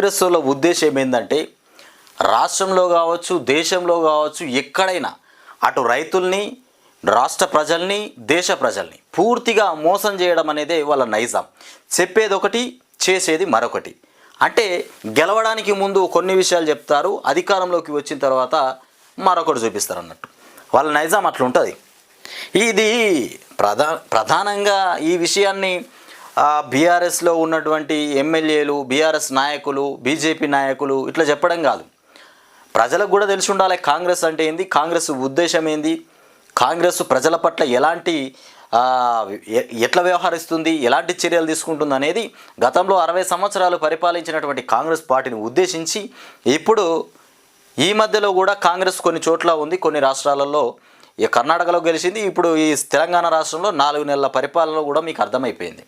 కాంగ్రెస్ వాళ్ళ ఉద్దేశం ఏంటంటే రాష్ట్రంలో కావచ్చు దేశంలో కావచ్చు ఎక్కడైనా అటు రైతుల్ని రాష్ట్ర ప్రజల్ని దేశ ప్రజల్ని పూర్తిగా మోసం చేయడం అనేదే వాళ్ళ నైజాం. చెప్పేది ఒకటి చేసేది మరొకటి. అంటే గెలవడానికి ముందు కొన్ని విషయాలు చెప్తారు అధికారంలోకి వచ్చిన తర్వాత మరొకటి చూపిస్తారు అన్నట్టు వాళ్ళ నైజాం అట్లుంటుంది. ఇది ప్రధా ప్రధానంగా ఈ విషయాన్ని బీఆర్ఎస్లో ఉన్నటువంటి ఎమ్మెల్యేలు బీఆర్ఎస్ నాయకులు బీజేపీ నాయకులు ఇట్లా చెప్పడం కాదు. ప్రజలకు కూడా తెలిసి ఉండాలి కాంగ్రెస్ అంటే ఏంది కాంగ్రెస్ ఉద్దేశం ఏంది కాంగ్రెస్ ప్రజల పట్ల ఎలాంటి ఎట్లా వ్యవహరిస్తుంది ఎలాంటి చర్యలు తీసుకుంటుంది అనేది గతంలో అరవై సంవత్సరాలు పరిపాలించినటువంటి కాంగ్రెస్ పార్టీని ఉద్దేశించి ఇప్పుడు ఈ మధ్యలో కూడా కాంగ్రెస్ కొన్ని చోట్ల ఉంది కొన్ని రాష్ట్రాలలో. ఈ కర్ణాటకలో గెలిచింది ఇప్పుడు ఈ తెలంగాణ రాష్ట్రంలో నాలుగు నెలల పరిపాలనలో కూడా మీకు అర్థమైపోయింది.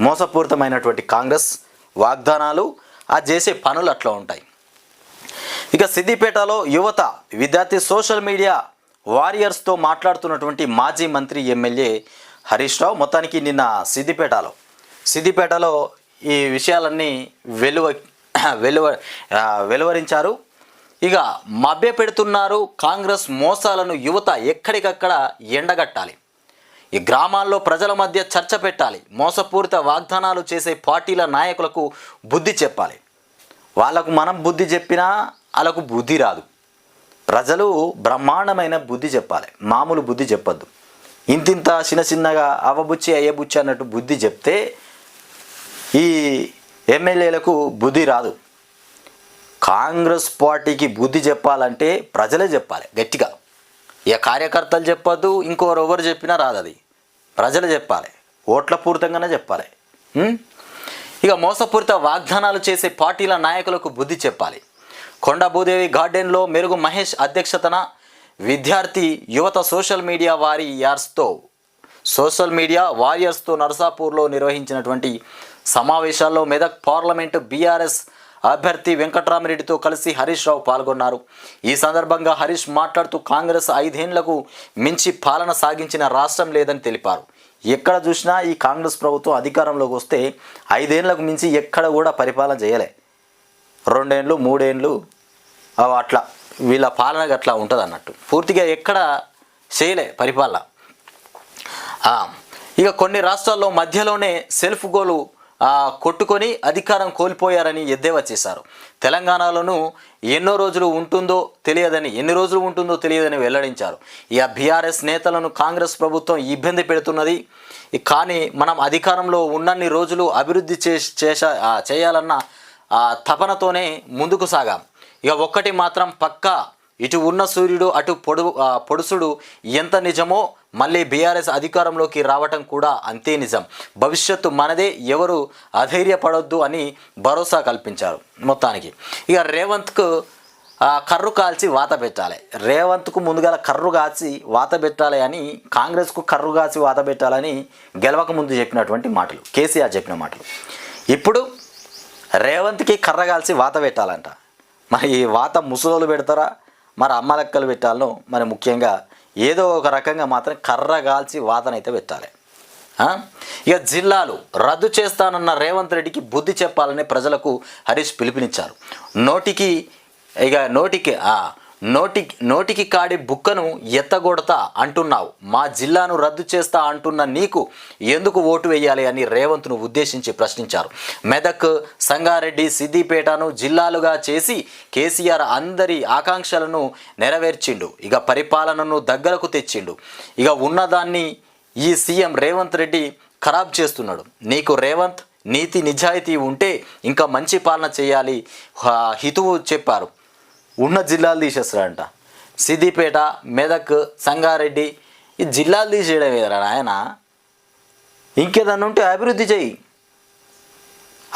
మోసపూరితమైనటువంటి కాంగ్రెస్ వాగ్దానాలు ఆ చేసే పనులు అట్లా ఉంటాయి. ఇక సిద్దిపేటలో యువత విద్యార్థి సోషల్ మీడియా వారియర్స్తో మాట్లాడుతున్నటువంటి మాజీ మంత్రి ఎమ్మెల్యే హరీష్ రావు మొత్తానికి నిన్న సిద్దిపేటలో. సిద్దిపేటలో ఈ విషయాలన్నీ వెలువ వెలువ వెలువరించారు. ఇక మభ్య పెడుతున్నారు కాంగ్రెస్ మోసాలను యువత ఎక్కడికక్కడ ఎండగట్టాలి. ఈ గ్రామాల్లో ప్రజల మధ్య చర్చ పెట్టాలి. మోసపూరిత వాగ్దానాలు చేసే పార్టీల నాయకులకు బుద్ధి చెప్పాలి. వాళ్ళకు మనం బుద్ధి చెప్పినా వాళ్ళకు బుద్ధి రాదు. ప్రజలు బ్రహ్మాండమైన బుద్ధి చెప్పాలి. మామూలు బుద్ధి చెప్పొద్దు. ఇంతింత చిన్న చిన్నగా అవబుచ్చి అయ్యబుచ్చి అన్నట్టు బుద్ధి చెప్తే ఈ ఎమ్మెల్యేలకు బుద్ధి రాదు. కాంగ్రెస్ పార్టీకి బుద్ధి చెప్పాలంటే ప్రజలే చెప్పాలి గట్టిగా. ఇక కార్యకర్తలు చెప్పొద్దు ఇంకోరు ఎవరు చెప్పినా రాదు అది ప్రజలు చెప్పాలి. ఓట్ల పూరితంగానే చెప్పాలి. ఇక మోసపూరిత వాగ్దానాలు చేసే పార్టీల నాయకులకు బుద్ధి చెప్పాలి. కొండ భూదేవి గార్డెన్లో మెరుగు మహేష్ అధ్యక్షతన విద్యార్థి యువత సోషల్ మీడియా వారియర్స్తో సోషల్ మీడియా వారియర్స్తో నర్సాపూర్లో నిర్వహించినటువంటి సమావేశాల్లో మెదక్ పార్లమెంటు బీఆర్ఎస్ అభ్యర్థి వెంకట్రామరెడ్డితో కలిసి హరీష్ రావు పాల్గొన్నారు. ఈ సందర్భంగా హరీష్ మాట్లాడుతూ కాంగ్రెస్ ఐదేండ్లకు మించి పాలన సాగించిన రాష్ట్రం లేదని తెలిపారు. ఎక్కడ చూసినా ఈ కాంగ్రెస్ ప్రభుత్వం అధికారంలోకి వస్తే ఐదేండ్లకు మించి ఎక్కడ కూడా పరిపాలన చేయలే. రెండేండ్లు మూడేండ్లు అవి అట్లా వీళ్ళ పాలన అట్లా ఉంటుంది అన్నట్టు పూర్తిగా ఎక్కడ చేయలే పరిపాలన. ఇక కొన్ని రాష్ట్రాల్లో మధ్యలోనే సెల్ఫ్ గోలు కొట్టుకొని అధికారం కోల్పోయారని ఎద్దేవా చేశారు. తెలంగాణలోనూ ఎన్నో రోజులు ఉంటుందో తెలియదని ఎన్ని రోజులు ఉంటుందో తెలియదని వెల్లడించారు. ఇక బీఆర్ఎస్ నేతలను కాంగ్రెస్ ప్రభుత్వం ఇబ్బంది పెడుతున్నది. కానీ మనం అధికారంలో ఉన్నన్ని రోజులు అభివృద్ధి చే చేయాలన్న ఆ, తపనతోనే ముందుకు సాగాం. ఇక ఒక్కటి మాత్రం పక్కా ఇటు ఉన్న సూర్యుడు అటు పొడు పొడుసుడు ఎంత నిజమో మళ్ళీ బీఆర్ఎస్ అధికారంలోకి రావటం కూడా అంతే నిజం. భవిష్యత్తు మనదే ఎవరు అధైర్యపడొద్దు అని భరోసా కల్పించారు మొత్తానికి. ఇక రేవంత్కు కర్రు కాల్చి వాత పెట్టాలి. రేవంత్కు ముందుగా కర్రు కాల్చి వాత పెట్టాలి అని కాంగ్రెస్కు కర్రు కాల్చి వాత పెట్టాలని గెలవక ముందు చెప్పినటువంటి మాటలు కేసీఆర్ చెప్పిన మాటలు. ఇప్పుడు రేవంత్కి కర్ర కాల్చి వాత పెట్టాలంట. మరి ఈ వాత ముసలోళ్ళు పెడతారా? మరి అమ్మ లెక్కలు పెట్టాలను మరి ముఖ్యంగా ఏదో ఒక రకంగా మాత్రం కర్ర కాల్చి అయితే పెట్టాలి. ఇక జిల్లాలు రద్దు చేస్తానన్న రేవంత్ రెడ్డికి బుద్ధి చెప్పాలని ప్రజలకు హరీష్ పిలుపునిచ్చారు. నోటికి ఇక నోటికి నోటి నోటికి కాడి బుక్కను ఎత్తగొడతా అంటున్నావు. మా జిల్లాను రద్దు చేస్తా అంటున్న నీకు ఎందుకు ఓటు వేయాలి అని రేవంత్ను ఉద్దేశించి ప్రశ్నించారు. మెదక్ సంగారెడ్డి సిద్దిపేటను జిల్లాలుగా చేసి కేసీఆర్ అందరి ఆకాంక్షలను నెరవేర్చిండు. ఇక పరిపాలనను దగ్గరకు తెచ్చిండు. ఇక ఉన్నదాన్ని ఈ సీఎం రేవంత్ రెడ్డి ఖరాబ్ చేస్తున్నాడు. నీకు రేవంత్ నీతి నిజాయితీ ఉంటే ఇంకా మంచి పాలన చేయాలి హ- హితువు చెప్పారు. ఉన్న జిల్లాలు తీసేస్తాడంట. సిద్దిపేట మెదక్ సంగారెడ్డి ఈ జిల్లాలు తీసేయడం ఏదరా నాయన? ఇంకేదన్నా ఉంటే అభివృద్ధి చెయ్యి.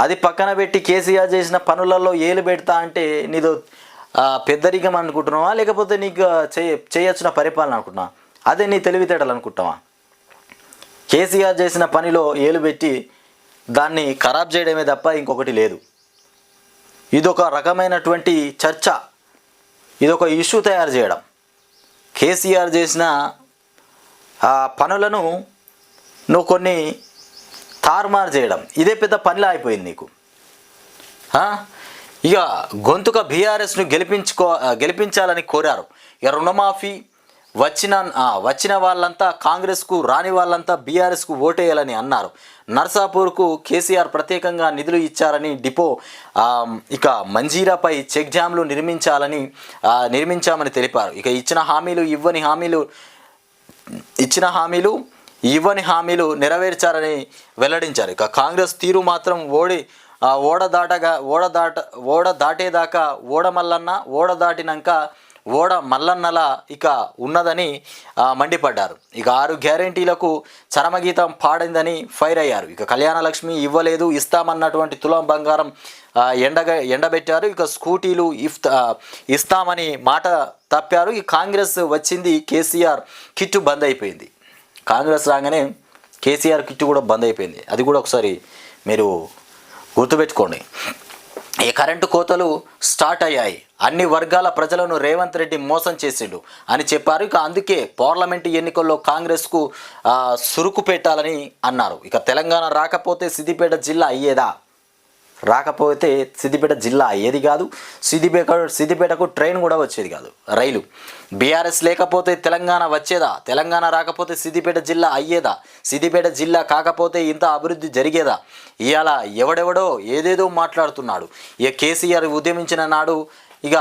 అది పక్కన పెట్టి కేసీఆర్ చేసిన పనులలో ఏలు పెడతా అంటే నీదో పెద్దరికం అనుకుంటున్నావా? లేకపోతే నీకు చేయ చేయొచ్చిన పరిపాలన అనుకుంటున్నావా? అదే నీ తెలివితేటలు అనుకుంటావా కేసీఆర్ చేసిన పనిలో ఏలు పెట్టి దాన్ని ఖరాబ్ చేయడమే తప్ప ఇంకొకటి లేదు. ఇదొక రకమైనటువంటి చర్చ. ఇదొక ఇష్యూ తయారు చేయడం. కేసీఆర్ చేసిన ఆ పనులను నువ్వు కొన్ని తారుమారు చేయడం. ఇదే పెద్ద పనిలా అయిపోయింది నీకు. ఇక గొంతుక బీఆర్ఎస్ను గెలిపించుకో గెలిపించాలని కోరారు. ఇక రుణమాఫీ వచ్చిన వచ్చిన వాళ్ళంతా కాంగ్రెస్కు రాని వాళ్ళంతా బీఆర్ఎస్కు ఓటేయాలని అన్నారు. నర్సాపూర్కు కేసీఆర్ ప్రత్యేకంగా నిధులు ఇచ్చారని డిపో ఇక మంజీరాపై చెక్ డ్యాంలు నిర్మించాలని నిర్మించామని తెలిపారు. ఇక ఇచ్చిన హామీలు ఇవ్వని హామీలు ఇచ్చిన హామీలు ఇవ్వని హామీలు నెరవేర్చారని వెల్లడించారు. ఇక కాంగ్రెస్ తీరు మాత్రం ఓడి ఓడ దాటగా ఓడ దాట ఓడ దాటేదాకా ఓడమల్లన్న ఓడ దాటినాక ఓడ మల్లన్నల ఇక ఉన్నదని మండిపడ్డారు. ఇక ఆరు గ్యారంటీలకు చరమగీతం పాడిందని ఫైర్ అయ్యారు. ఇక కళ్యాణలక్ష్మి ఇవ్వలేదు ఇస్తామన్నటువంటి తులం బంగారం ఎండగా ఎండబెట్టారు. ఇక స్కూటీలు ఇఫ్ ఇస్తామని మాట తప్పారు. ఈ కాంగ్రెస్ వచ్చింది కేసీఆర్ కిట్టు బంద్ అయిపోయింది. కాంగ్రెస్ రాగానే కేసీఆర్ కిట్టు కూడా బంద్ అయిపోయింది. అది కూడా ఒకసారి మీరు గుర్తుపెట్టుకోండి. ఈ కరెంటు కోతలు స్టార్ట్ అయ్యాయి? అన్ని వర్గాల ప్రజలను రేవంత్ రెడ్డి మోసం చేసిండు అని చెప్పారు. ఇక అందుకే పార్లమెంటు ఎన్నికల్లో కాంగ్రెస్కు సురుకు పెట్టాలని అన్నారు. ఇక తెలంగాణ రాకపోతే సిద్దిపేట జిల్లా అయ్యేదా? రాకపోతే సిద్దిపేట జిల్లా అయ్యేది కాదు. సిద్దిపేట సిద్దిపేటకు ట్రైన్ కూడా వచ్చేది కాదు. రైలు. బీఆర్ఎస్ లేకపోతే తెలంగాణ వచ్చేదా? తెలంగాణ రాకపోతే సిద్దిపేట జిల్లా అయ్యేదా? సిద్దిపేట జిల్లా కాకపోతే ఇంత అభివృద్ధి జరిగేదా? ఇవాళ ఎవడెవడో ఏదేదో మాట్లాడుతున్నాడు. ఇక కేసీఆర్ ఉద్యమించిన నాడు ఇక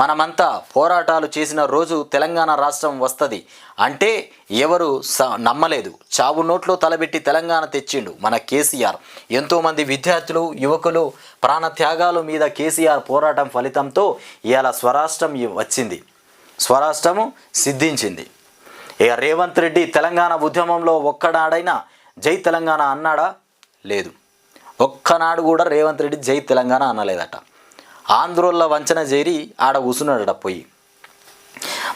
మనమంతా పోరాటాలు చేసిన రోజు తెలంగాణ రాష్ట్రం వస్తుంది. అంటే ఎవరు స నమ్మలేదు. చావు నోట్లో తలబెట్టి తెలంగాణ తెచ్చిండు మన కేసీఆర్. ఎంతోమంది విద్యార్థులు యువకులు ప్రాణత్యాగాల మీద కేసీఆర్ పోరాటం ఫలితంతో ఇవాళ స్వరాష్ట్రం వచ్చింది. స్వరాష్ట్రము సిద్ధించింది. ఇక రేవంత్ రెడ్డి తెలంగాణ ఉద్యమంలో ఒక్కనాడైనా జై తెలంగాణ అన్నాడా? లేదు. ఒక్కనాడు కూడా రేవంత్ రెడ్డి జై తెలంగాణ అనలేదట. ఆంధ్రోళ్ళ వంచన చేరి ఆడ కూసున్నాడట పోయి.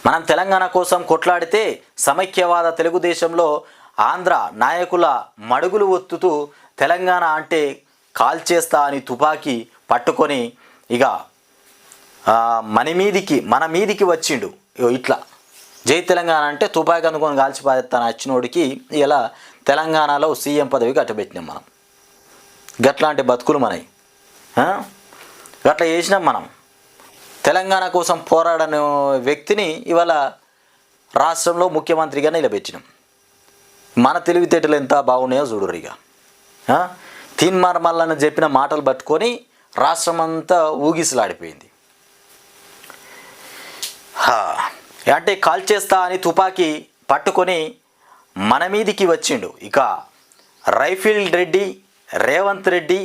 మనం తెలంగాణ కోసం కొట్లాడితే సమైక్యవాద తెలుగుదేశంలో ఆంధ్ర నాయకుల మడుగులు ఒత్తుతూ తెలంగాణ అంటే కాల్చేస్తా అని తుపాకీ పట్టుకొని ఇక మన మీదికి మన మీదికి వచ్చిండు. ఇట్లా. జై తెలంగాణ అంటే తుపాకీ అందుకొని కాల్చిపారేస్తాను వచ్చినోడికి ఇలా తెలంగాణలో సీఎం పదవి కట్టబెట్టినాం మనం. గట్లాంటి బతుకులు మనవి గట్లా చేసినాం మనం. తెలంగాణ కోసం పోరాడని వ్యక్తిని ఇవాళ రాష్ట్రంలో ముఖ్యమంత్రిగా నిలబెట్టినాం. మన తెలివితేటలు ఎంత బాగున్నాయో చూడరు ఇక. ఆ? తీన్మార్ చెప్పిన మాటలు పట్టుకొని రాష్ట్రం అంతా ఊగిసలాడిపోయింది అంటే కాల్ చేస్తా అని తుపాకీ పట్టుకొని మన మీదికి వచ్చిండు. ఇక రైఫిల్ రెడ్డి రేవంత్ రెడ్డి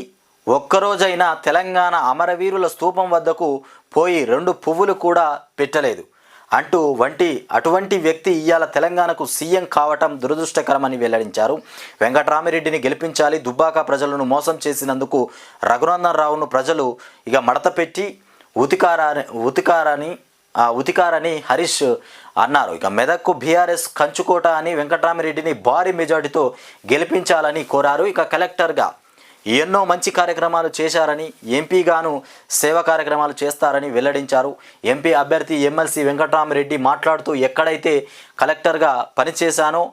ఒక్కరోజైనా తెలంగాణ అమరవీరుల స్తూపం వద్దకు పోయి రెండు పువ్వులు కూడా పెట్టలేదు. అంటూ వంటి అటువంటి వ్యక్తి ఇవాళ తెలంగాణకు సీఎం కావటం దురదృష్టకరమని వెల్లడించారు. వెంకటరామిరెడ్డిని గెలిపించాలి దుబ్బాక ప్రజలను మోసం చేసినందుకు రఘునందన్ రావును ప్రజలు ఇక మడత పెట్టి ఉతికారా ఉతికారని ఉతికారని హరీష్ అన్నారు. ఇక మెదక్కు బీఆర్ఎస్ కంచుకోట అని వెంకటరామిరెడ్డిని భారీ మెజార్టీతో గెలిపించాలని కోరారు. ఇక కలెక్టర్గా ఎన్నో మంచి కార్యక్రమాలు చేశారని ఎంపీగాను సేవా కార్యక్రమాలు చేస్తారని వెల్లడించారు. ఎంపీ అభ్యర్థి ఎమ్మెల్సీ వెంకటరామరెడ్డి మాట్లాడుతూ ఎక్కడైతే కలెక్టర్గా పనిచేశానో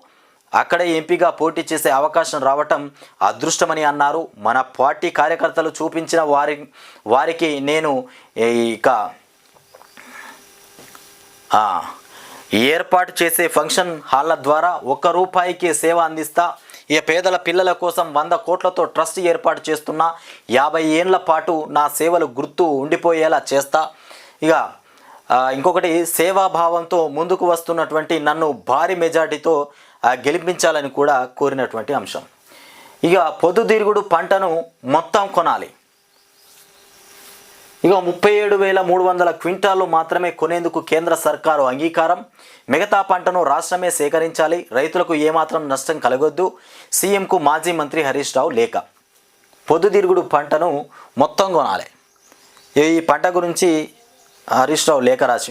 అక్కడే ఎంపీగా పోటీ చేసే అవకాశం రావటం అదృష్టమని అన్నారు. మన పార్టీ కార్యకర్తలు చూపించిన వారి వారికి నేను ఇక ఏర్పాటు చేసే ఫంక్షన్ హాల్ల ద్వారా ఒక్క రూపాయికి సేవ అందిస్తా. ఈ పేదల పిల్లల కోసం వంద కోట్లతో ట్రస్ట్ ఏర్పాటు చేస్తున్నా. యాభై ఏండ్ల పాటు నా సేవలు గుర్తు ఉండిపోయేలా చేస్తా. ఇక ఇంకొకటి సేవాభావంతో ముందుకు వస్తున్నటువంటి నన్ను భారీ మెజార్టీతో గెలిపించాలని కూడా కోరినటువంటి అంశం. ఇక పొద్దుతిరుగుడు పంటను మొత్తం కొనాలి. ఇక ముప్పై ఏడు వేల మూడు వందల క్వింటాలు మాత్రమే కొనేందుకు కేంద్ర సర్కారు అంగీకారం. మిగతా పంటను రాష్ట్రమే సేకరించాలి. రైతులకు ఏమాత్రం నష్టం కలగొద్దు. సీఎంకు మాజీ మంత్రి హరీష్ రావు లేఖ. పొద్దుతిరుగుడు పంటను మొత్తం కొనాలి. ఈ పంట గురించి హరీష్ రావు లేఖ రాసి